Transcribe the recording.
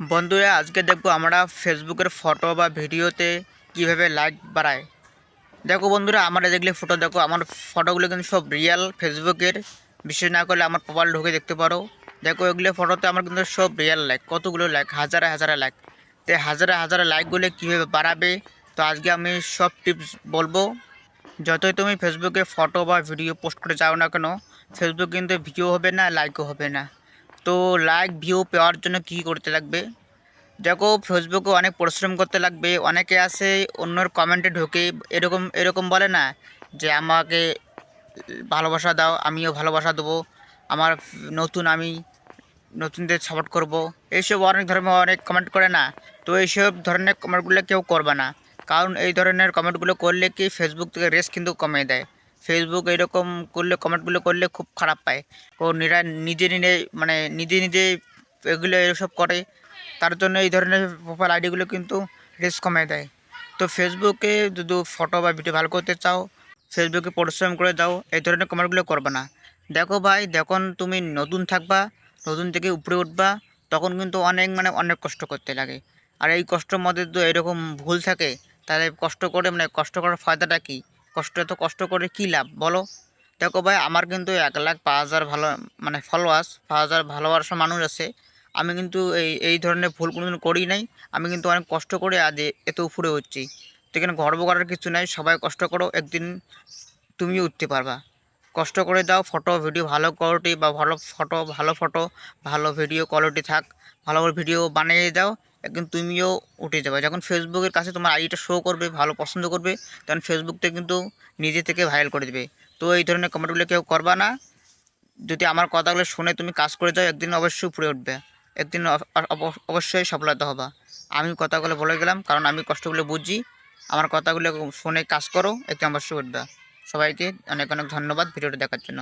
বন্ধুরা, আজকে দেখব আমরা ফেসবুকের ফটো বা ভিডিওতে কীভাবে লাইক বাড়ায়। দেখো বন্ধুরা, আমরা দেখলে ফটো দেখো আমার ফটোগুলো কিন্তু সব রিয়েল ফেসবুকের। বিশেষ না করলে আমার প্রোফাইল ঢুকে দেখতে পারো। দেখো, এগুলো ফটোতে আমার কিন্তু সব রিয়েল লাইক কতগুলো লাইক হাজারে হাজারে লাইক তো হাজারে হাজারে লাইকগুলো কীভাবে বাড়াবে? তো আজকে আমি সব টিপস বলব। যতই তুমি ফেসবুকে ফটো বা ভিডিও পোস্ট করে যাও না কেন ফেসবুক কিন্তু ভিউ হবে না লাইকও হবে না। তো লাইক ভিউ পাওয়ার জন্য কী করতে লাগবে? দেখো ফেসবুকে অনেক পরিশ্রম করতে লাগবে। অনেকে আছে, অন্যর কমেন্টে ঢোকে। এরকম এরকম বলে না যে, আমাকে ভালোবাসা দাও, আমিও ভালোবাসা দেবো। আমার নতুন আমি নতুনদের সাপোর্ট করব। এইসব অনেক ধরনের অনেক কমেন্ট করে না। তো এইসব ধরনের কমেন্টগুলো কেউ করবে না। কারণ এই ধরনের কমেন্টগুলো করলে কি ফেসবুক থেকে রেস কিন্তু কমিয়ে দেয়। ফেসবুক এরকম করলে কমেন্টগুলো করলে খুব খারাপ পায়। ও নিরা নিজে নিজে মানে নিজে নিজে এগুলো এসব করে। তার জন্য এই ধরনের প্রোফাইল আইডিগুলো কিন্তু রেস কমিয়ে দেয়। তো ফেসবুকে যদি ফটো বা ভিডিও ভালো করতে চাও ফেসবুকে পরিশ্রম করে যাও, এই ধরনের কমেন্টগুলো করবে না। দেখো ভাই, যখন তুমি নতুন থাকবা, নতুন থেকে উপরে উঠবা, তখন কিন্তু অনেক মানে অনেক কষ্ট করতে লাগে। আর এই কষ্টের মধ্যে তো এরকম ভুল থাকে, তাহলে কষ্ট করে মানে কষ্ট করার ফায়দাটা কী? কষ্ট, এত কষ্ট করে কী লাভ? বলো। দেখো ভাই, আমার কিন্তু এক লাখ পাঁচ হাজার ভালো মানে ফলোয়ার্স পাঁচ হাজার ভালোবাসা মানুষ আছে। আমি কিন্তু এই এই ধরনের ভুল কোনোদিন করি নাই। আমি কিন্তু অনেক কষ্ট করে আজ এত উপরে হচ্ছি। তো এখানে গর্ব করার কিছু নাই। সবাই কষ্ট করো, একদিন তুমিও উঠতে পারবা। কষ্ট করে দাও ফটো ভিডিও ভালো কোয়ালিটি বা ভালো ফটো ভালো ফটো ভালো ভিডিও কোয়ালিটি থাক। ভালো ভিডিও বানিয়ে দাও। একদিন তুমিও উঠে যাবে। যখন ফেসবুকের কাছে তোমার আইডিটা শো করবে, ভালো পছন্দ করবে, তখন ফেসবুকতে কিন্তু নিজে থেকে ভাইরাল করে দেবে। তো এই ধরনের কমেন্টগুলো কেউ করবা না। যদি আমার কথাগুলো শুনে তুমি কাজ করে যাও, একদিন অবশ্যই উপরে উঠবে। একদিন অবশ্যই সফলতা হবা। আমি কথাগুলো বলে গেলাম, কারণ আমি কষ্টগুলো বুঝি। আমার কথাগুলো শুনে কাজ করো, একদিন অবশ্যই উঠবে। সবাইকে অনেক অনেক ধন্যবাদ ভিডিওটা দেখার জন্য।